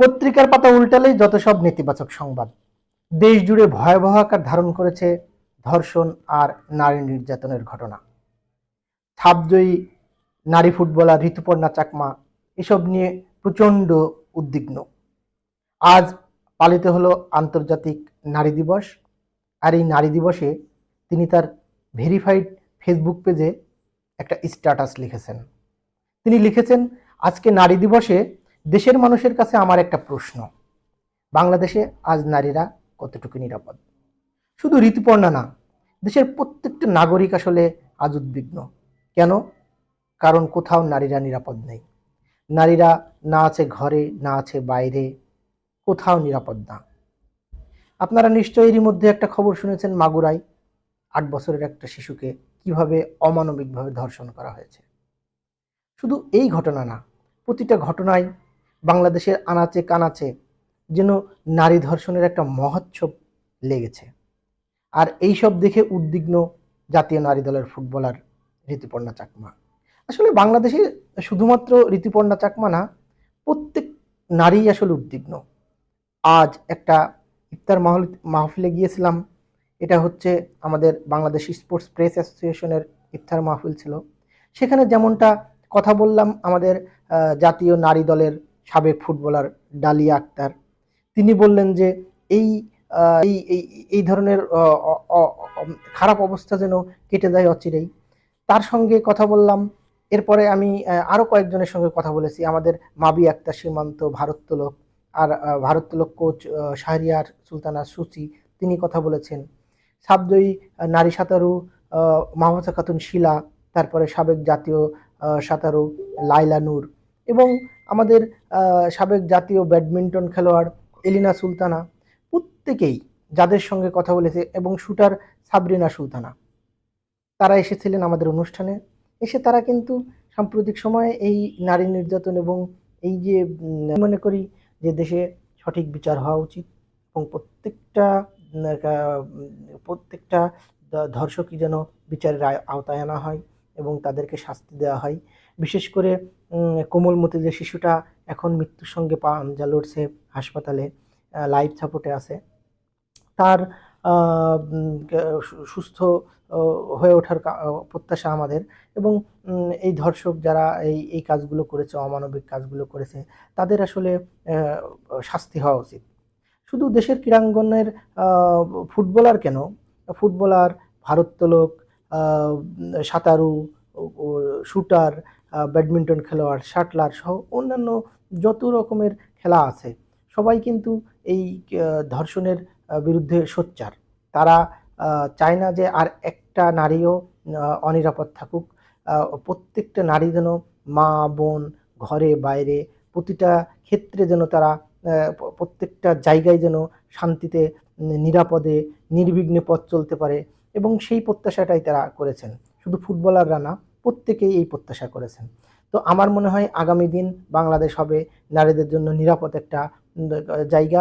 পত্রিকার পাতা উল্টালেই যত সব নেতিবাচক সংবাদ। দেশ জুড়ে ভয়াবহ আকার ধারণ করেছে ধর্ষণ আর নারী নির্যাতনের ঘটনা। ছাপজয়ী নারী ফুটবলার ঋতুপর্ণা চাকমা এসব নিয়ে প্রচণ্ড উদ্বিগ্ন। আজ পালিত হলো আন্তর্জাতিক নারী দিবস। আর এই নারী দিবসে তিনি তার ভেরিফাইড ফেসবুক পেজে একটা স্ট্যাটাস লিখেছেন। তিনি লিখেছেন, আজকে নারী দিবসে দেশের মানুষের কাছে আমার একটা প্রশ্ন। বাংলাদেশে আজ নারীরা কতটুকু নিরাপদ? শুধু ঋতুপর্ণা না, দেশের প্রত্যেকটা নাগরিক আসলে আজ উদ্বিগ্ন। কেন? কারণ কোথাও নারীরা নিরাপদ নেই। নারীরা না আছে ঘরে, না আছে বাইরে, কোথাও নিরাপদ না। আপনারা নিশ্চয়ই এরই মধ্যে একটা খবর শুনেছেন মাগুরায়। আট বছরের একটা শিশুকে কীভাবে অমানবিকভাবে ধর্ষণ করা হয়েছে। শুধু এই ঘটনা না, প্রতিটা ঘটনায় বাংলাদেশের আনাচে কানাচে যেন নারী ধর্ষণের একটা মহোৎসব লেগেছে। আর এই সব দেখে উদ্বিগ্ন জাতীয় নারী দলের ফুটবলার ঋতুপর্ণা চাকমা। আসলে বাংলাদেশে শুধুমাত্র ঋতুপর্ণা চাকমা না, প্রত্যেক নারী আসলে উদ্বিগ্ন। আজ একটা ইফতার মাহল, মাহফিলে গিয়েছিলাম, এটা হচ্ছে আমাদের বাংলাদেশ স্পোর্টস প্রেস অ্যাসোসিয়েশনের ইফতার মাহফিল ছিল। সেখানে যেমনটা কথা বললাম আমাদের জাতীয় নারী দলের সাবেক ফুটবলার ডালিয়া আক্তার। তিনি বললেন যে এই এই, এই- ধরনের খারাপ অবস্থা যেন কেটে যায় অচিরেই। তার সঙ্গে কথা বললাম। এরপরে আমি আরও কয়েকজনের সঙ্গে কথা বলেছি। আমাদের মাবি আক্তার সীমান্ত ভারোত্তোলক আর ভারোত্তোলক কোচ শাহরিয়ার সুলতানা সুচি, তিনি কথা বলেছেন। সাবজয়ী নারী সাঁতারু মাহমুদা খাতুন শিলা, তারপরে সাবেক জাতীয় সাঁতারু লাইলা নূর এবং আমাদের সাবেক জাতীয় ব্যাডমিন্টন খেলোয়াড় এলিনা সুলতানা প্রত্যেকেই যাদের সঙ্গে কথা বলেছে এবং শুটার সাবরিনা সুলতানা, তারা এসেছিলেন আমাদের অনুষ্ঠানে। এসে তারা কিন্তু সাম্প্রতিক সময়ে এই নারী নির্যাতন এবং এই যে মনে করি যে দেশে সঠিক বিচার হওয়া উচিত এবং প্রত্যেকটা প্রত্যেকটা ধর্ষকই যেন বিচারের আওতায় আনা হয়। এবং তাদেরকে শাস্তি দেওয়া হয়। বিশেষ করে কোমলমতি যে শিশুটা এখন মৃত্যুর সঙ্গে পাঞ্জা লড়ছে হাসপাতালে লাইফ সাপোর্টে আছে, তার সুস্থ হয়ে ওঠার প্রত্যাশা আমাদের এবং এই ধর্ষক যারা এই এই কাজগুলো করেছে, অমানবিক কাজগুলো করেছে, তাদের আসলে শাস্তি হওয়া উচিত। শুধু দেশের ক্রীড়াঙ্গনের ফুটবলার কেন? ফুটবলার, ভারোত্তোলক সাঁতারু শুটার ব্যাডমিন্টন খেলোয়াড়, শাটলার সহ অন্যান্য যত রকমের খেলা আছে, সবাই কিন্তু এই ধর্ষণের বিরুদ্ধে সোচ্চার। তারা চায় না যে আর একটা নারীও অনিরাপদ থাকুক। প্রত্যেকটা নারী যেন মা, বোন, ঘরে, বাইরে, প্রতিটা ক্ষেত্রে যেন তারা প্রত্যেকটা জায়গায় যেন শান্তিতে, নিরাপদে, নির্বিঘ্নে পথ চলতে পারে। এবং সেই প্রত্যাশাটাই তারা করেছেন। শুধু ফুটবলাররা না, প্রত্যেকেই এই প্রত্যাশা করেছেন। তো আমার মনে হয় আগামী দিন বাংলাদেশ হবে নারীদের জন্য নিরাপদ একটা জায়গা।